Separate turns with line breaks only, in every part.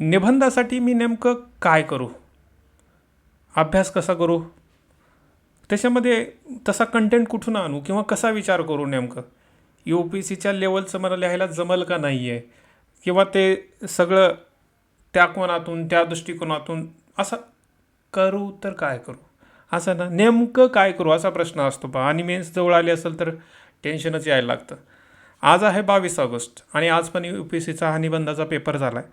निबंधासाठी मी नेमकं काय करू? अभ्यास कसा करू? त्याच्यामध्ये तसा कंटेंट कुठून आणू किंवा कसा विचार करू नेमकं? यू पी सीच्या लेवलचं मला लिहायला जमल का नाही आहे किंवा ते सगळं त्या कोणातून त्या दृष्टिकोनातून असं करू तर काय करू? असं ना नेमकं काय करू असा प्रश्न असतो पहा. आणि मेन्स जवळ आली असेल तर टेन्शनच यायला लागतं. आज आहे बावीस ऑगस्ट आणि आज पण यू पी सीचा हा निबंधाचा पेपर झाला आहे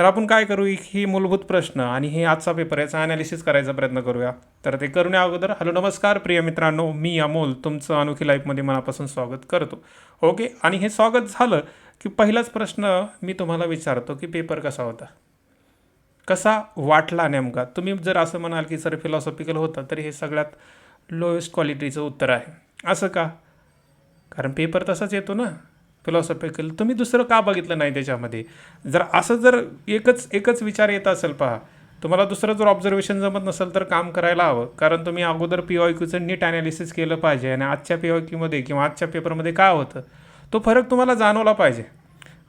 तर आपण काय करू? ही मूलभूत प्रश्न आणि हे आजचा पेपर याचा ॲनालिसिस करायचा प्रयत्न करूया. तर ते करण्या अगोदर. हॅलो नमस्कार प्रिय मित्रांनो. मी अमोल. तुमचं अनोखी लाईफमध्ये मनापासून स्वागत करतो. ओके आणि हे स्वागत झालं की पहिलाच प्रश्न मी तुम्हाला विचारतो की पेपर कसा होता? कसा वाटला नेमका? तुम्ही जर असं म्हणाल की सर फिलॉसॉफिकल होतं तर हे सगळ्यात लोएस्ट क्वालिटीचं उत्तर आहे. असं का? कारण पेपर तसाच येतो ना? फिलॉसॉफिकल तुम्ही दुसरं का बघितलं नाही त्याच्यामध्ये? जर असं जर एकच एकच विचार येत असेल पहा तुम्हाला दुसरं जर ऑब्झर्वेशन जमत नसेल तर काम करायला हवं. कारण तुम्ही अगोदर पी ऑय क्यूचं नीट ॲनालिसिस केलं पाहिजे आणि आजच्या पी ऑय क्यूमध्ये किंवा आजच्या पेपरमध्ये काय होतं? तो फरक तुम्हाला जाणवला पाहिजे.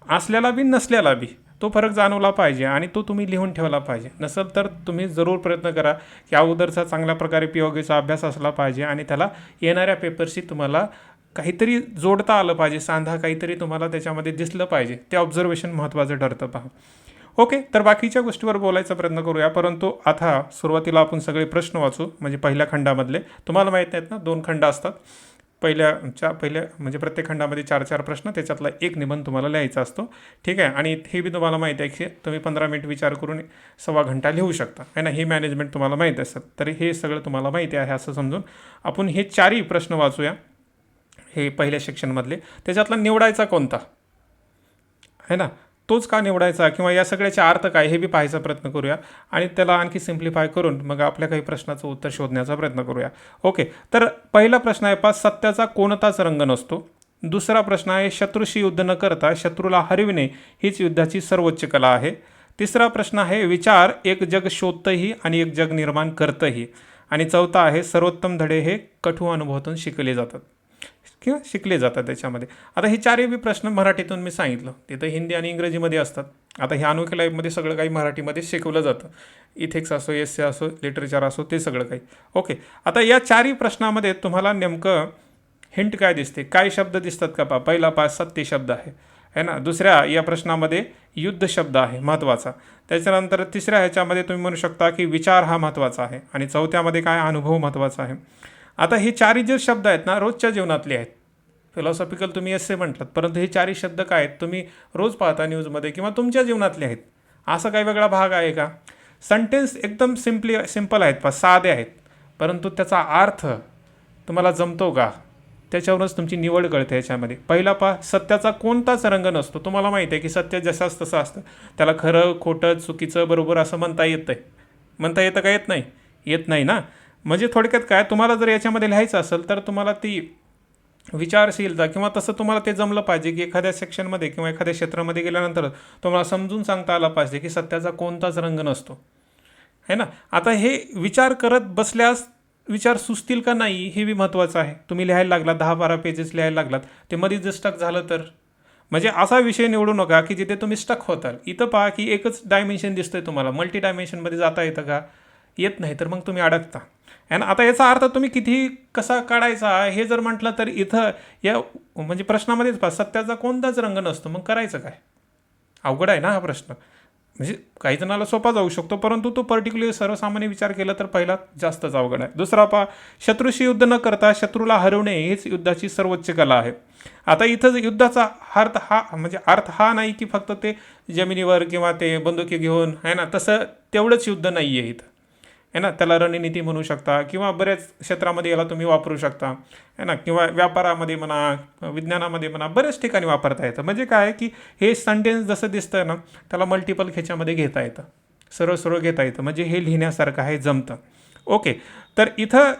असल्याला बी नसल्याला बी तो फरक जाणवला पाहिजे आणि तो तुम्ही लिहून ठेवला पाहिजे. नसेल तर तुम्ही जरूर प्रयत्न करा की अगोदरचा चांगल्या प्रकारे पी ऑगीचा अभ्यास असला पाहिजे आणि त्याला येणाऱ्या पेपरशी तुम्हाला काहीतरी जोडता आलं पाहिजे सांधा काहीतरी तुम्हाला त्याच्यामध्ये दिसलं पाहिजे. ते ऑब्झर्वेशन महत्त्वाचं ठरतं पहा. ओके तर बाकीच्या गोष्टीवर बोलायचा प्रयत्न करूया परंतु आता सुरुवातीला आपण सगळे प्रश्न वाचू म्हणजे पहिल्या खंडामधले. तुम्हाला माहीत नाहीत ना दोन खंड असतात. पहिल्या चा पहिल्या म्हणजे प्रत्येक खंडामध्ये चार चार प्रश्न त्याच्यातला एक निबंध तुम्हाला लिहायचा असतो. ठीक आहे? आणि हे बी तुम्हाला माहीत आहे की तुम्ही पंधरा मिनिट विचार करून सव्वा घंटा लिहू शकता. आहे ना? हे मॅनेजमेंट तुम्हाला माहीत असतं. तरी हे सगळं तुम्हाला माहिती आहे असं समजून आपण हे चारही प्रश्न वाचूया. हे पहिल्या सेक्शनमधले त्याच्यातला निवडायचा कोणता? है ना? तोच का निवडायचा? किंवा या सगळ्याचे अर्थ काय? हे बी पाहायचा प्रयत्न करूया. आणि त्याला आणखी सिम्प्लिफाय करून मग आपल्या काही प्रश्नाचं उत्तर शोधण्याचा प्रयत्न करूया. ओके तर पहिला प्रश्न आहे पा सत्याचा कोणताच रंग नसतो. दुसरा प्रश्न आहे शत्रूशी युद्ध न करता शत्रूला हरविणे हीच युद्धाची सर्वोच्च कला आहे. तिसरा प्रश्न आहे विचार एक जग शोधतही आणि एक जग निर्माण करतही. आणि चौथा आहे सर्वोत्तम धडे हे कठू अनुभवातून शिकले जातात. किंवा शिकले जातात त्याच्यामध्ये. आता हे चारही प्रश्न मराठीतून मी सांगितलं. तिथं हिंदी आणि इंग्रजीमध्ये असतात. आता ह्या अनोख्या लाईफमध्ये सगळं काही मराठीमध्ये शिकवलं जातं. इथेक्स असो एस असो लिटरेचर असो ते सगळं काही. ओके. आता या चारही प्रश्नामध्ये तुम्हाला नेमकं हिंट काय दिसते? काय शब्द दिसतात का पा? पहिला पाच सत्य शब्द आहे. है ना? दुसऱ्या या प्रश्नामध्ये युद्ध शब्द आहे महत्त्वाचा. त्याच्यानंतर तिसऱ्या ह्याच्यामध्ये तुम्ही म्हणू शकता की विचार हा महत्त्वाचा आहे. आणि चौथ्यामध्ये काय? अनुभव महत्त्वाचा आहे. आता हे चारही जे शब्द आहेत ना रोजच्या जीवनातले आहेत. फिलॉसॉफिकल तुम्ही असे म्हटलात परंतु हे चारही शब्द काय आहेत तुम्ही रोज पाहता न्यूजमध्ये किंवा तुमच्या जीवनातले आहेत. असा काही वेगळा भाग आहे का? सेंटेन्स एकदम सिम्पली सिंपल आहेत पा साधे आहेत. परंतु त्याचा अर्थ तुम्हाला जमतो का? त्याच्यावरूनच तुमची निवड कळते याच्यामध्ये. पहिला पा सत्याचा कोणताच रंग नसतो. तुम्हाला माहिती आहे की सत्य जसाच तसं असतं. त्याला खरं खोटं चुकीचं बरोबर असं म्हणता येतं आहे म्हणता येतं का? येत नाही. येत नाही ना? म्हणजे थोडक्यात काय तुम्हाला जर याच्यामध्ये लिहायचं असेल तर तुम्हाला ती विचारशीलता किंवा तसं तुम्हाला ते जमलं पाहिजे की एखाद्या सेक्शनमध्ये किंवा एखाद्या क्षेत्रामध्ये गेल्यानंतर तुम्हाला समजून सांगता आला पाहिजे की सत्याचा कोणताच रंग नसतो. है ना? आता हे विचार करत बसल्यास विचार सुचतील का नाही हे बी महत्त्वाचं आहे. तुम्ही लिहायला लागलात दहा बारा पेजेस लिहायला लागलात ते मध्ये जर स्टक झालं तर. म्हणजे असा विषय निवडू नका की जिथे तुम्ही स्टक होताल. इथं पहा की एकच डायमेन्शन दिसतंय तुम्हाला. मल्टी डायमेन्शनमध्ये जाता येतं का? येत नाही तर मग तुम्ही अडकता. आणि आता याचा अर्थ तुम्ही किती कसा काढायचा हे जर म्हटलं तर इथं या म्हणजे प्रश्नामध्येच पहा सत्याचा कोणताच रंग नसतो मग करायचं काय? अवघड आहे ना हा प्रश्न. म्हणजे काही जणाला सोपा जाऊ शकतो परंतु तो पर्टिक्युलर सर्वसामान्य विचार केला तर पहिला जास्तच अवघड आहे. दुसरा पहा शत्रूशी युद्ध न करता शत्रूला हरवणे हीच युद्धाची सर्वोच्च कला आहे. आता इथं युद्धाचा अर्थ हा म्हणजे अर्थ हा नाही की फक्त ते जमिनीवर किंवा ते बंदुकी घेऊन आहे ना? तसं तेवढंच युद्ध नाही आहे इथं. आहे ना? त्याला रणनीती म्हणू शकता किंवा बऱ्याच क्षेत्रामध्ये याला तुम्ही वापरू शकता. आहे ना? किंवा व्यापारामध्ये म्हणा विज्ञानामध्ये म्हणा बऱ्याच ठिकाणी वापरता येतं. म्हणजे काय की हे सेंटेन्स जसं दिसतं ना त्याला मल्टिपल खेच्यामध्ये घेता येतं. सरळ सरळ घेता येतं. म्हणजे हे लिहिण्यासारखं आहे जमतं. ओके तर इथं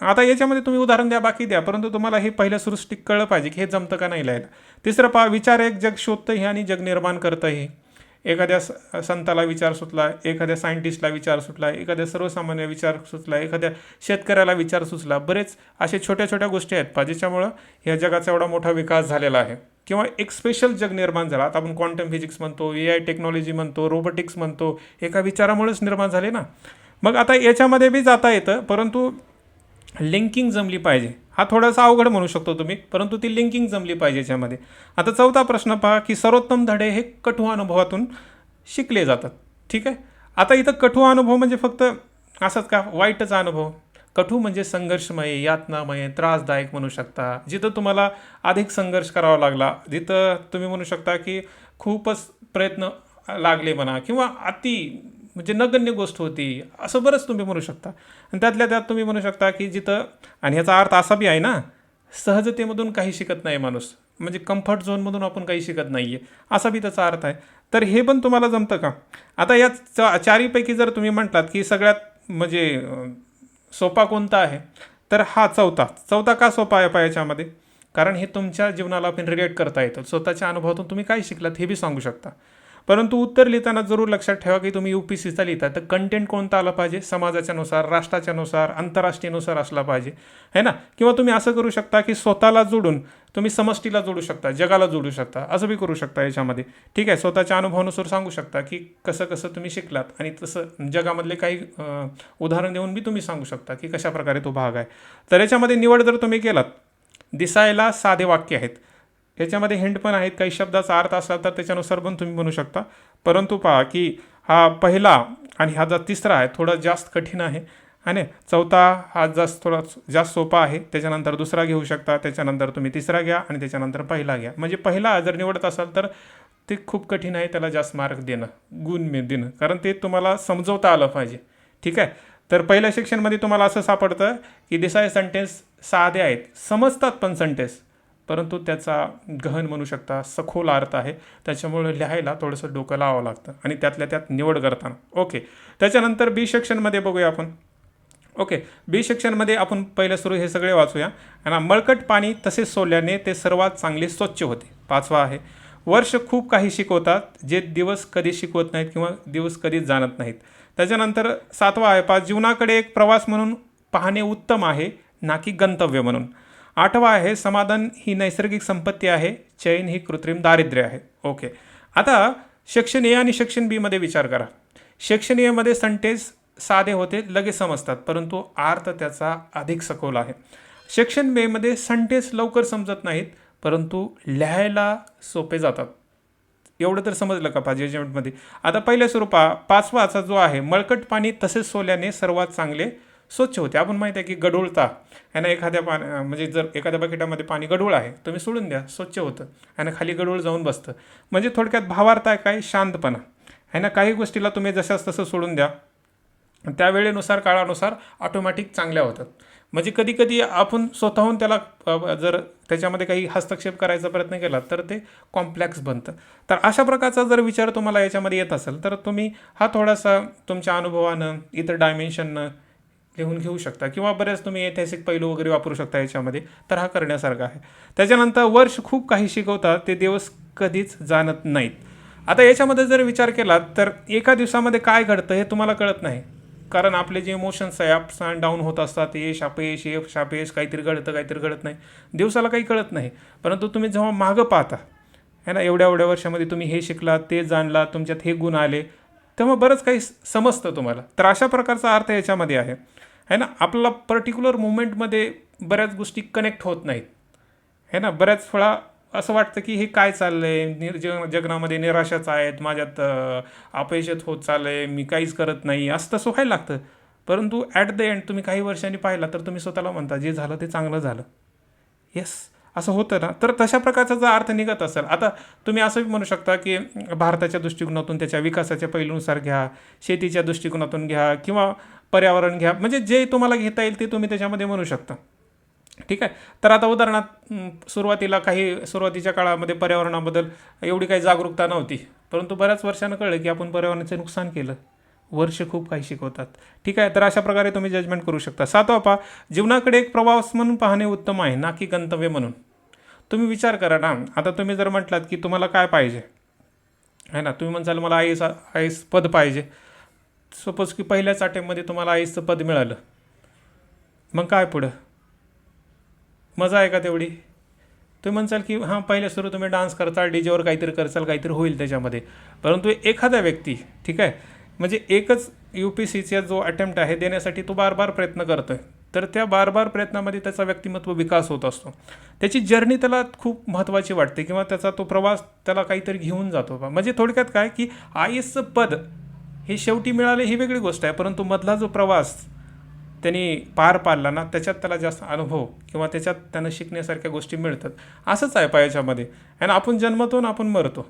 आता याच्यामध्ये तुम्ही उदाहरण द्या बाकी द्या. परंतु तुम्हाला हे पहिल्या सृष्टी कळलं पाहिजे की हे जमतं का नाही लिहायला. तिसरं पहा विचार एक जग शोधतंही आणि जग निर्माण करतंही एखाद्या स संताला विचार सुचला एखाद्या सायंटिस्टला विचार सुचला एखाद्या सर्वसामान्य विचार सुचला एखाद्या शेतकऱ्याला विचार सुचला बरेच असे छोट्या छोट्या गोष्टी आहेत. पा ज्याच्यामुळं ह्या जगाचा एवढा मोठा विकास झालेला आहे. किंवा एक स्पेशल जग निर्माण झाला. आता आपण क्वांटम फिजिक्स म्हणतो ए आय टेक्नॉलॉजी म्हणतो रोबोटिक्स म्हणतो एका विचारामुळेच निर्माण झाले ना. मग आता याच्यामध्ये बी जाता येतं परंतु लिंकिंग जमली पाहिजे. हा थोडासा अवघड म्हणू शकतो तुम्ही परंतु ती लिंकिंग जमली पाहिजे याच्यामध्ये. आता चौथा प्रश्न पहा की सर्वोत्तम धडे हे कठू अनुभवातून शिकले जातात. ठीक आहे? आता इथं कठू अनुभव म्हणजे फक्त असंच का? वाईटच अनुभव. कठू म्हणजे संघर्षमय यातनामय त्रासदायक म्हणू शकता. जिथं तुम्हाला अधिक संघर्ष करावा लागला जिथं तुम्ही म्हणू शकता की खूपच प्रयत्न लागले म्हणा किंवा अति म्हणजे नगण्य गोष्ट होती. असं बरंच तुम्ही म्हणू शकता. आणि त्यातल्या त्यात तुम्ही म्हणू शकता की जिथं आणि ह्याचा अर्थ असा बी आहे ना सहजतेमधून काही शिकत नाही माणूस. म्हणजे कम्फर्ट झोनमधून आपण काही शिकत नाही आहे असा बी त्याचा अर्थ आहे. तर हे पण तुम्हाला जमतं का? आता या चा चारीपैकी जर तुम्ही म्हटलात की सगळ्यात म्हणजे सोपा कोणता आहे? तर हा चौथा. चौथा का सोपा आहे पा याच्यामध्ये कारण हे तुमच्या जीवनाला आपण रिलेट करता येतं. स्वतःच्या अनुभवातून तुम्ही काय शिकलात हे बी सांगू शकता. परंतु उत्तर लिहिताना जरूर लक्षात ठेवा की तुम्ही यू पी सीचा लिहिता. तर कंटेंट कोणता आला पाहिजे? समाजाच्यानुसार राष्ट्राच्यानुसार आंतरराष्ट्रीयनुसार असला पाहिजे. है ना? किंवा तुम्ही असं करू शकता की स्वतःला जोडून तुम्ही समष्टीला जोडू शकता जगाला जोडू शकता. असं बी करू शकता याच्यामध्ये. ठीक आहे? स्वतःच्या अनुभवानुसार सांगू शकता की कसं कसं तुम्ही शिकलात. आणि तसं जगामधले काही उदाहरण देऊन बी तुम्ही सांगू शकता की कशा प्रकारे तो भाग आहे. तर याच्यामध्ये निवड जर तुम्ही केलात दिसायला साधे वाक्य आहेत. याच्यामध्ये हिंट पण आहेत. काही शब्दाचा अर्थ असला तर त्याच्यानुसार पण तुम्ही म्हणू शकता. परंतु पहा की हा पहिला आणि हा जो तिसरा आहे थोडा जास्त कठीण आहे. आणि चौथा हा जास्त थोडा जास्त सोपा आहे त्याच्यानंतर दुसरा घेऊ शकता. त्याच्यानंतर तुम्ही तिसरा घ्या आणि त्याच्यानंतर पहिला घ्या. म्हणजे पहिला जर निवडत असाल तर ते खूप कठीण आहे त्याला जास्त मार्क देणं गुण मे देणं. कारण ते तुम्हाला समजवता आलं पाहिजे. ठीक आहे? तर पहिल्या सेक्शनमध्ये तुम्हाला असं सापडतं की दिसाय सेंटेन्स साधे आहेत. समजतात पण सेंटेन्स परंतु त्याचा गहन म्हणू शकता सखोल अर्थ आहे. त्याच्यामुळे लिहायला थोडंसं डोकं लावावं लागतं आणि त्यातल्या त्यात निवड करताना. ओके. त्याच्यानंतर बी सेक्शनमध्ये बघूया आपण. ओके. बी सेक्शनमध्ये आपण पहिलं सुरू हे सगळे वाचूया. आणि मळकट पाणी तसेच सोडल्याने ते सर्वात चांगले स्वच्छ होते. पाचवा आहे. वर्ष खूप काही शिकवतात जे दिवस कधी शिकवत नाहीत किंवा दिवस कधीच जाणत नाहीत. त्याच्यानंतर सातवा आहे. पाच जीवनाकडे एक प्रवास म्हणून पाहणे उत्तम आहे ना की गंतव्य म्हणून. आठवा आहे समाधान ही नैसर्गिक संपत्ती आहे चैन ही कृत्रिम दारिद्र्य आहे. ओके. आता सेक्शन ए आणि सेक्शन बीमध्ये विचार करा. सेक्शन एमध्ये सेंटेन्स साधे होते लगेच समजतात परंतु अर्थ त्याचा अधिक सखोल आहे. सेक्शन बेमध्ये सेंटेन्स लवकर समजत नाहीत परंतु लिहायला सोपे जातात. एवढं तर समजलं का पाच जजमेंटमध्ये आता पहिल्या स्वरूपा पाचवाचा जो आहे मळकट पाणी तसेच सोल्याने सर्वात चांगले स्वच्छ होते. आपण माहिती आहे की गढूळता ह्यानं एखाद्या पाणी म्हणजे जर एखाद्या बकेटामध्ये पाणी गढूळ आहे तुम्ही सोडून द्या स्वच्छ होतं. ह्यानं खाली गढूळ जाऊन बसतं. म्हणजे थोडक्यात भावार्थ आहे काय? शांतपणा. ह्यानं काही गोष्टीला तुम्ही जशाच तसं सोडून द्या त्यावेळेनुसार काळानुसार ऑटोमॅटिक चांगल्या होतात. म्हणजे कधीकधी आपण स्वतःहून त्याला जर त्याच्यामध्ये काही हस्तक्षेप करायचा प्रयत्न केला तर ते कॉम्प्लेक्स बनतं. तर अशा प्रकारचा जर विचार तुम्हाला याच्यामध्ये येत असेल तर तुम्ही हा थोडासा तुमच्या अनुभवानं इतर डायमेन्शननं लिहून घेऊ शकता. किंवा बरेच तुम्ही ऐतिहासिक पैलू वगैरे वापरू शकता याच्यामध्ये तर हा करण्यासारखा आहे. त्याच्यानंतर वर्ष खूप काही शिकवतात ते दिवस कधीच जाणत नाहीत. आता याच्यामध्ये जर विचार केला तर एका दिवसामध्ये काय घडतं हे तुम्हाला कळत नाही. कारण आपले जे इमोशन्स आहे अप्स अँड डाऊन होत असतात यश अपयश यश शापयश काहीतरी घडतं काहीतरी घडत नाही. दिवसाला काही कळत नाही. परंतु तुम्ही जेव्हा मागं पाहता है ना एवढ्या एवढ्या वर्षामध्ये तुम्ही हे शिकलात ते जाणलात तुमच्यात हे गुण आले तेव्हा बरंच काही समजतं तुम्हाला. तर अशा प्रकारचा अर्थ याच्यामध्ये आहे. है ना? आपल्याला पर्टिक्युलर मुवमेंटमध्ये बऱ्याच गोष्टी कनेक्ट होत नाहीत. है ना? बऱ्याच वेळा असं वाटतं की हे काय चाललं आहे निर जग जगनामध्ये निराशाच आहेत. माझ्यात अपयशत अपयशच होत चाललं आहे मी काहीच करत नाही. असं तसं व्हायला लागतं. परंतु ॲट द एंड तुम्ही काही वर्षांनी पाहिला तर तुम्ही स्वतःला म्हणता जे झालं ते चांगलं झालं. येस असं होतं ना? तर तशा प्रकारचा जर अर्थ निघत असेल आता तुम्ही असं म्हणू शकता की भारताच्या दृष्टिकोनातून त्याच्या विकासाच्या पैलूनुसार घ्या शेतीच्या दृष्टिकोनातून घ्या किंवा पर्यावरण घ्या. म्हणजे जे तुम्हाला घेता येईल ते तुम्ही त्याच्यामध्ये म्हणू शकता. ठीक आहे? तर आता उदाहरणार्थ सुरुवातीला काही सुरुवातीच्या काळामध्ये पर्यावरणाबद्दल एवढी काही जागरूकता नव्हती. परंतु बऱ्याच वर्षानं कळलं की आपण पर्यावरणाचे नुकसान केलं. वर्ष खूप काही शिकवतात. ठीक आहे? तर अशा प्रकारे तुम्ही जजमेंट करू शकता. सातवा पा जीवनाकडे एक प्रवास म्हणून पाहणे उत्तम आहे ना की गंतव्य म्हणून? तुम्ही विचार करा ना. आता तुम्ही जर म्हटलात की तुम्हाला काय पाहिजे? आहे ना? तुम्ही म्हणसाल मला आय एस आय एस पद पाहिजे. सपोज की पहिल्याच अटेम्पमध्ये तुम्हाला आईसचं पद मिळालं. मग काय पुढं? मजा आहे का तेवढी? तुम्ही म्हणसाल की हां पहिले सुरू तुम्ही डान्स करताल डीजेवर काहीतरी करचाल काहीतरी होईल त्याच्यामध्ये. परंतु एखादा व्यक्ती ठीक आहे? म्हणजे एकच यू पी सीचा जो अटेम्प्ट आहे देण्यासाठी तो बार बार प्रयत्न करतो आहे तर त्या बार बार प्रयत्नामध्ये त्याचा व्यक्तिमत्व विकास होत असतो. त्याची जर्नी त्याला खूप महत्त्वाची वाटते किंवा त्याचा तो प्रवास त्याला काहीतरी घेऊन जातो. बा म्हणजे थोडक्यात काय की आय एसचं पद हे शेवटी मिळाले ही वेगळी गोष्ट आहे परंतु मधला जो प्रवास त्यांनी पार पाडला ना त्याच्यात त्याला जास्त अनुभव किंवा त्याच्यात त्यांना शिकण्यासारख्या गोष्टी मिळतात. असंच आहे पायाच्यामध्ये आणि आपण जन्मतो आणि आपण मरतो.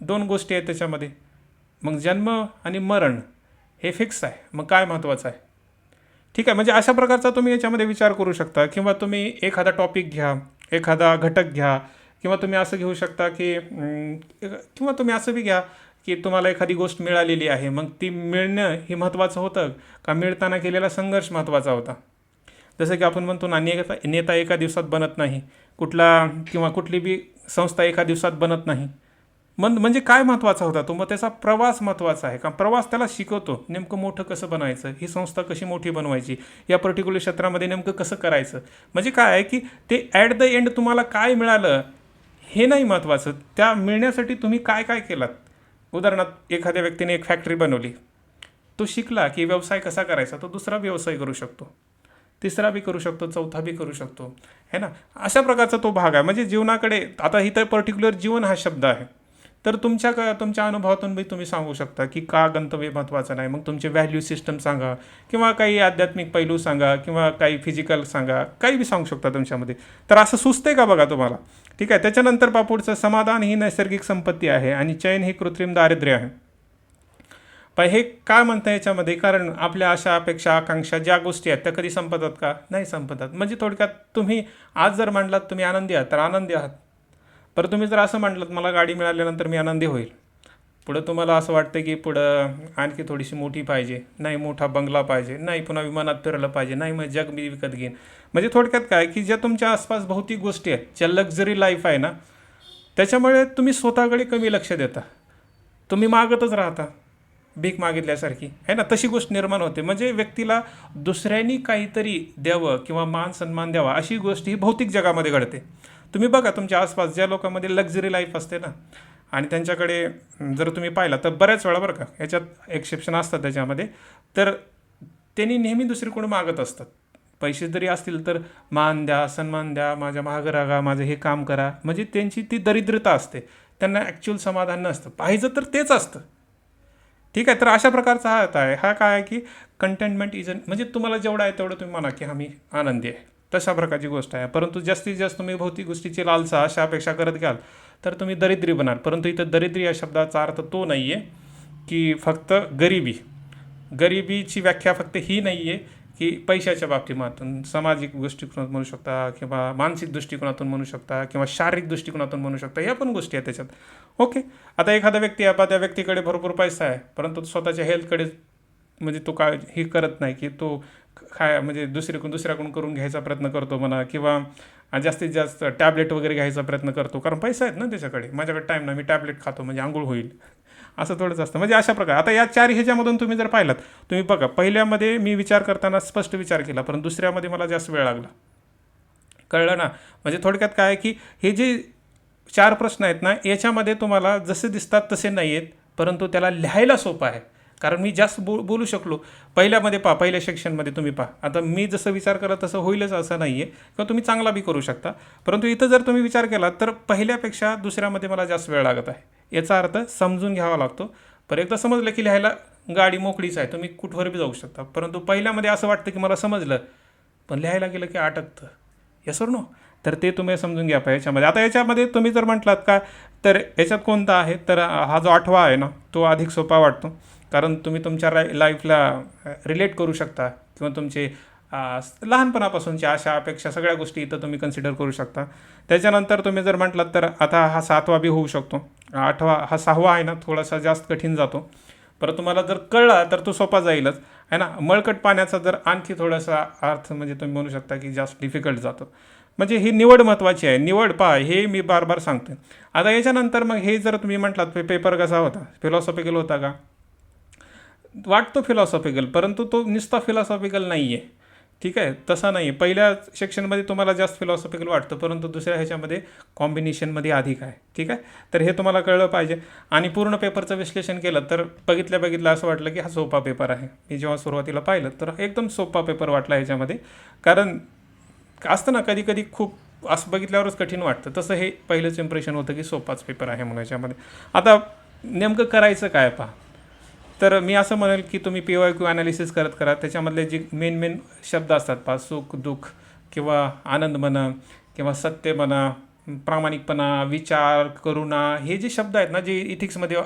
दोन गोष्टी आहेत त्याच्यामध्ये. मग जन्म आणि मरण हे फिक्स आहे. मग काय महत्त्वाचं आहे? ठीक आहे म्हणजे अशा प्रकारचा तुम्ही याच्यामध्ये विचार करू शकता किंवा तुम्ही एखादा टॉपिक घ्या एखादा घटक घ्या किंवा तुम्ही असं घेऊ शकता की किंवा तुम्ही असं बी घ्या की तुम्हाला एखादी गोष्ट मिळालेली आहे मग ती मिळणं हे महत्त्वाचं होतं का? मिळताना केलेला संघर्ष महत्त्वाचा होता. जसं की आपण म्हणतो ना नेता नेता एका दिवसात बनत नाही. कुठला किंवा कुठली बी संस्था एका दिवसात बनत नाही. मन म्हणजे काय महत्त्वाचा होता? तो मग त्याचा प्रवास महत्त्वाचा आहे. का? प्रवास त्याला शिकवतो नेमकं मोठं कसं बनायचं ही संस्था कशी मोठी बनवायची या पर्टिक्युलर क्षेत्रामध्ये नेमकं कसं करायचं? म्हणजे काय आहे की ते ॲट द एंड तुम्हाला काय मिळालं हे नाही महत्त्वाचं त्या मिळण्यासाठी तुम्ही काय काय केलात? उदाहरणार्थ एखाद्या व्यक्तीने एक फॅक्टरी बनवली. तो शिकला की व्यवसाय कसा करायचा? तो दुसरा व्यवसाय करू शकतो. तिसरा बी करू शकतो चौथा बी करू शकतो. है ना? अशा प्रकारचा तो भाग आहे. म्हणजे जीवनाकडे आता इथं पर्टिक्युलर जीवन हा शब्द आहे. तर तुमच्या तुमच्या अनुभवातून बी तुम्ही सांगू शकता की का गंतव्य महत्त्वाचं नाही? मग तुमचे व्हॅल्यू सिस्टम सांगा किंवा काही आध्यात्मिक पैलू सांगा किंवा काही फिजिकल सांगा काही बी सांगू शकता तुमच्यामध्ये. तर असं सुचते का बघा तुम्हाला? ठीक आहे त्याच्यानंतर बापूडचं समाधान ही नैसर्गिक संपत्ती आहे आणि चैन ही कृत्रिम दारिद्र्य आहे. पण हे काय म्हणतं याच्यामध्ये? कारण आपल्या अशा अपेक्षा आकांक्षा ज्या गोष्टी आहेत त्या कधी संपतात का? नाही संपतात. म्हणजे थोडक्यात तुम्ही आज जर म्हणलात तुम्ही आनंदी आहात तर आनंदी आहात. पर तुम्ही जर असं म्हटलं मला गाडी मिळाल्यानंतर मी आनंदी होईल. पुढं तुम्हाला असं वाटतं की पुढं आणखी थोडीशी मोठी पाहिजे. नाही मोठा बंगला पाहिजे. नाही पुन्हा विमानात फिरलं पाहिजे. नाही मग जग मी विकत घेईन. म्हणजे थोडक्यात काय की ज्या तुमच्या आसपास भौतिक गोष्टी आहेत ज्या लक्झरी लाईफ आहे ना त्याच्यामुळे तुम्ही स्वतःकडे कमी लक्ष देता. तुम्ही मागतच राहता. भीक मागितल्यासारखी. आहे ना? तशी गोष्ट निर्माण होते. म्हणजे व्यक्तीला दुसऱ्यांनी काहीतरी द्यावं किंवा मान सन्मान द्यावा अशी गोष्ट ही भौतिक जगामध्ये घडते. तुम्ही बघा तुमच्या आसपास ज्या लोकांमध्ये लक्झरी लाईफ असते ना आणि त्यांच्याकडे जर तुम्ही पाहिला तर बऱ्याच वेळा बरं का याच्यात एक्सेप्शन असतात त्याच्यामध्ये तर त्यांनी नेहमी दुसरीकडून मागत असतात. पैसे जरी असतील तर मान द्या सन्मान द्या माझ्या मागं रागा माझं हे काम करा. म्हणजे त्यांची ती दरिद्रता असते. त्यांना ॲक्च्युअल समाधान नसतं. पाहिजे तर तेच असतं. ठीक आहे तर अशा प्रकारचा हा आहे. हा काय आहे की कंटेनमेंट इज म्हणजे तुम्हाला जेवढं आहे तेवढं तुम्ही म्हणा की हा मी आनंदी आहे. तशा प्रकारची गोष्ट आहे. परंतु जास्तीत जास्त तुम्ही भौतिक गोष्टीची लालसा अशा अपेक्षा करत घ्याल तर तुम्ही दरिद्री बनाल. परंतु इथं दरिद्री या शब्दाचा अर्थ तो नाही आहे की फक्त गरिबी. गरिबीची व्याख्या फक्त ही नाही आहे की पैशाच्या बाबतीमधून सामाजिक दृष्टिकोनात म्हणू शकता किंवा मानसिक दृष्टिकोनातून म्हणू शकता किंवा शारीरिक दृष्टिकोनातून म्हणू शकता या पण गोष्टी आहेत त्याच्यात. ओके. आता एखादा व्यक्ती आहे बा त्या व्यक्तीकडे भरपूर पैसा आहे परंतु स्वतःच्या हेल्थकडे म्हणजे तो काय हे करत नाही की तो काय म्हणजे दुसरीकडून दुसऱ्याकडून करून घ्यायचा प्रयत्न करतो म्हणा किंवा जास्तीत जास्त टॅबलेट वगैरे घ्यायचा प्रयत्न करतो. कारण पैसा आहेत ना त्याच्याकडे. माझ्याकडे टाईम ना मी टॅबलेट खातो म्हणजे आंघोळ होईल. असं थोडंच असतं. म्हणजे अशा प्रकारे. आता या चार ह्याच्यामधून तुम्ही जर पाहिलात तुम्ही बघा पहिल्यामध्ये मी विचार करताना स्पष्ट विचार केला पण दुसऱ्यामध्ये मला जास्त वेळ लागला. कळलं ना? म्हणजे थोडक्यात काय आहे की हे जे चार प्रश्न आहेत ना याच्यामध्ये तुम्हाला जसे दिसतात तसे नाही आहेत परंतु त्याला लिहायला सोपं आहे. कारण मी जास्त बो बोलू शकलो. पहिल्यामध्ये पहा पहिल्या सेक्शनमध्ये तुम्ही पहा. आता मी जसं विचार करत तसं होईलच असं नाही आहे किंवा तुम्ही चांगला बी करू शकता. परंतु इथं जर तुम्ही विचार केला तर पहिल्यापेक्षा दुसऱ्यामध्ये मला जास्त वेळ लागत आहे. याचा अर्थ समजून घ्यावा लागतो. पर एकदा समजलं की लिहायला गाडी मोकळीच आहे तुम्ही कुठवर बी जाऊ शकता. परंतु पहिल्यामध्ये असं वाटतं की मला समजलं पण लिहायला गेलं की अटकतं. यसर नो तर ते तुम्ही समजून घ्या पाहिजे याच्यामध्ये. आता याच्यामध्ये तुम्ही जर म्हटलात का तर याच्यात कोणता आहे? तर हा जो आठवा आहे ना तो अधिक सोपा वाटतो. कारण तुम्ही तुमच्या राय लाईफला रिलेट करू शकता किंवा तुमचे लहानपणापासूनच्या आशा अपेक्षा सगळ्या गोष्टी इथं तुम्ही कन्सिडर करू शकता. त्याच्यानंतर तुम्ही जर म्हटलात तर आता हा सातवा बी होऊ शकतो. आठवा हा सहावा आहे ना थोडासा जास्त कठीण जातो. परत तुम्हाला जर कळला तर तो सोपा जाईलच. आहे ना? मळकट पाण्याचा जर आणखी थोडासा अर्थ म्हणजे तुम्ही म्हणू शकता की जास्त डिफिकल्ट जातो. म्हणजे ही निवड महत्त्वाची आहे. निवड पहा हे मी बार बार सांगतो. आता याच्यानंतर मग हे जर तुम्ही म्हटलात पे पेपर कसा होता? फिलॉसॉफिकल होता का? वाटतो फिलॉसॉफिकल परंतु तो नुसता फिलॉसॉफिकल नाही आहे ठीक आहे तसा नाही आहे पहिल्या सेक्शनमध्ये तुम्हाला जास्त फिलॉसॉफिकल वाटतं परंतु दुसऱ्या ह्याच्यामध्ये कॉम्बिनेशनमध्ये अधिक आहे. ठीक आहे? तर हे तुम्हाला कळलं पाहिजे. आणि पूर्ण पेपरचं विश्लेषण केलं तर बघितल्या बघितलं असं वाटलं की हा सोपा पेपर आहे. मी जेव्हा सुरुवातीला पाहिलं तर एकदम सोपा पेपर वाटला ह्याच्यामध्ये. कारण असतं ना कधी कधी खूप असं बघितल्यावरच कठीण वाटतं. तसं हे पहिलंच इम्प्रेशन होतं की सोपाच पेपर आहे म्हणून याच्यामध्ये आता नेमकं करायचं काय पहा? तर मी असं म्हणेल की तुम्ही पी वाय क्यू ॲनालिसिस करत करा. त्याच्यामधले जे मेन मेन शब्द असतात पा सुख दुःख किंवा आनंद म्हणा किंवा सत्य म्हणा प्रामाणिकपणा विचार करुणा हे जे शब्द आहेत ना जे इथिक्समध्ये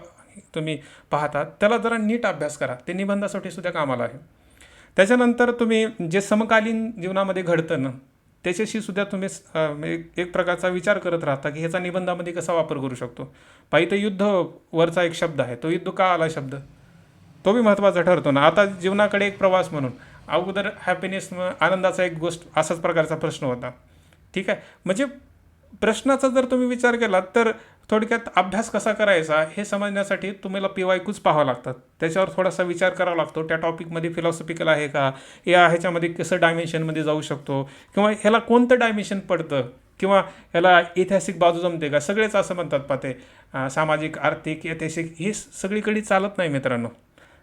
तुम्ही पाहता त्याला जरा नीट अभ्यास करा. ते निबंधासाठी सुद्धा कामाला आहे. त्याच्यानंतर तुम्ही जे समकालीन जीवनामध्ये घडतं ना त्याच्याशी सुद्धा तुम्ही एक म्हणजे एक प्रकारचा विचार करत राहता की ह्याचा निबंधामध्ये कसा वापर करू शकतो? पाहिजे युद्ध वरचा एक शब्द आहे. तो युद्ध का आला शब्द? तो बी महत्त्वाचा ठरतो ना. आता जीवनाकडे एक प्रवास म्हणून. अगोदर हॅपीनेस आनंदाचा एक गोष्ट असाच प्रकारचा प्रश्न होता. ठीक आहे? म्हणजे प्रश्नाचा जर तुम्ही विचार केला तर थोडक्यात अभ्यास कसा करायचा हे समजण्यासाठी तुम्हाला पी वायकूच पाहावं लागतात त्याच्यावर थोडासा विचार करावा लागतो. त्या टॉपिकमध्ये फिलॉसॉफिकल आहे का? या ह्याच्यामध्ये कसं डायमेन्शनमध्ये जाऊ शकतो? किंवा ह्याला कोणतं डायमेन्शन पडतं? किंवा याला ऐतिहासिक बाजू जमते का? सगळेच असं म्हणतात पाते. सामाजिक आर्थिक ऐतिहासिक हे सगळीकडे चालत नाही मित्रांनो.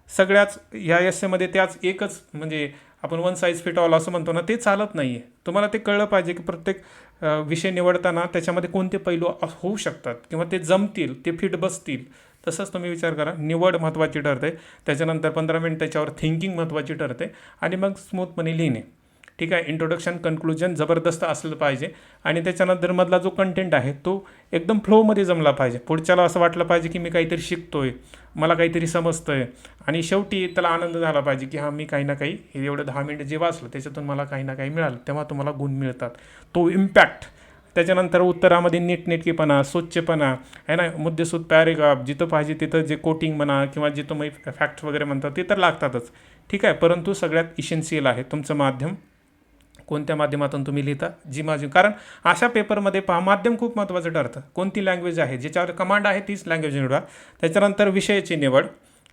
सगळ्याच ह्या एसएमध्ये त्याच एकच म्हणजे आपण वन साईज फिट ऑल असं म्हणतो ना ते चालत नाही आहे तुम्हाला ते कळलं पाहिजे की प्रत्येक विषय निवडताना त्याच्यामध्ये कोणते पैलू होऊ शकतात किंवा ते जमतील ते फिट बसतील. तसंच तुम्ही विचार करा निवड महत्त्वाची ठरते. त्याच्यानंतर पंधरा मिनिट त्याच्यावर थिंकिंग महत्त्वाची ठरते. आणि मग स्मूथपणे लिहिणे. ठीक आहे इंट्रोडक्शन कन्क्लुजन जबरदस्त असलं पाहिजे. आणि त्याच्यानंतर मधला जो कंटेंट आहे तो एकदम फ्लोमध्ये जमला पाहिजे. पुढच्याला असं वाटलं पाहिजे की मी काहीतरी शिकतो आहे मला काहीतरी समजतं आहे आणि शेवटी त्याला आनंद झाला पाहिजे की हां मी काही ना काही हे एवढं दहा मिनटं जे वाचलं त्याच्यातून मला काही ना काही मिळालं. तेव्हा तुम्हाला गुण मिळतात. तो इम्पॅक्ट त्याच्यानंतर उत्तरामध्ये नीटनेटकेपणा स्वच्छपणा आहे ना? मुद्देसूद पॅरेग्राफ जिथं पाहिजे तिथं जे कोटिंग म्हणा किंवा जे तुम्ही फॅक्ट वगैरे म्हणतात ते तर लागतातच. ठीक आहे परंतु सगळ्यात इसेन्शियल आहे तुमचं माध्यम कोणत्या माध्यमातून तुम्ही लिहिता? जी माझी कारण अशा पेपरमध्ये पहा माध्यम खूप महत्त्वाचं ठरतं. कोणती लँग्वेज आहे? ज्याच्यावर कमांड आहे तीच लँग्वेज निवडा. त्याच्यानंतर विषयाची निवड.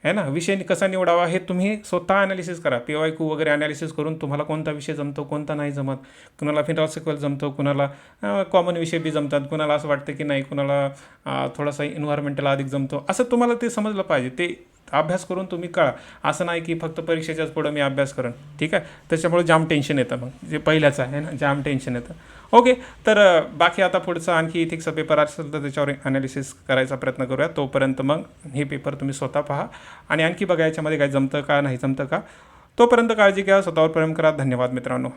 आहे ना? विषय कसा निवडावा हे तुम्ही स्वतः ॲनालिसिस करा. पी वाय क्यू वगैरे ॲनालिसिस करून तुम्हाला कोणता विषय जमतो कोणता नाही जमत. कुणाला फिलॉसॉफिकल जमतो कुणाला कॉमन विषय बी जमतात कुणाला असं वाटतं की नाही कुणाला थोडासा इन्व्हायरमेंटल अधिक जमतो. असं तुम्हाला ते समजलं पाहिजे. ते अभ्यास करून तुम्ही कळा. असं नाही की फक्त परीक्षेच्याच पुढं मी अभ्यास करेन. ठीक आहे? त्याच्यामुळे जाम टेन्शन येतं मग. जे पहिल्याचं आहे ना जाम टेन्शन येतं. ओके तर बाकी आता पुढचा आणखी इथिक्सचा पेपर असेल तर त्याच्यावर ॲनालिसिस करायचा प्रयत्न करूया. तोपर्यंत मग हे पेपर तुम्ही स्वतः पहा. आणि आणखी बघा याच्यामध्ये काय जमतं का नाही जमतं का? तोपर्यंत काळजी घ्या. स्वतःवर प्रेम करा. धन्यवाद मित्रांनो.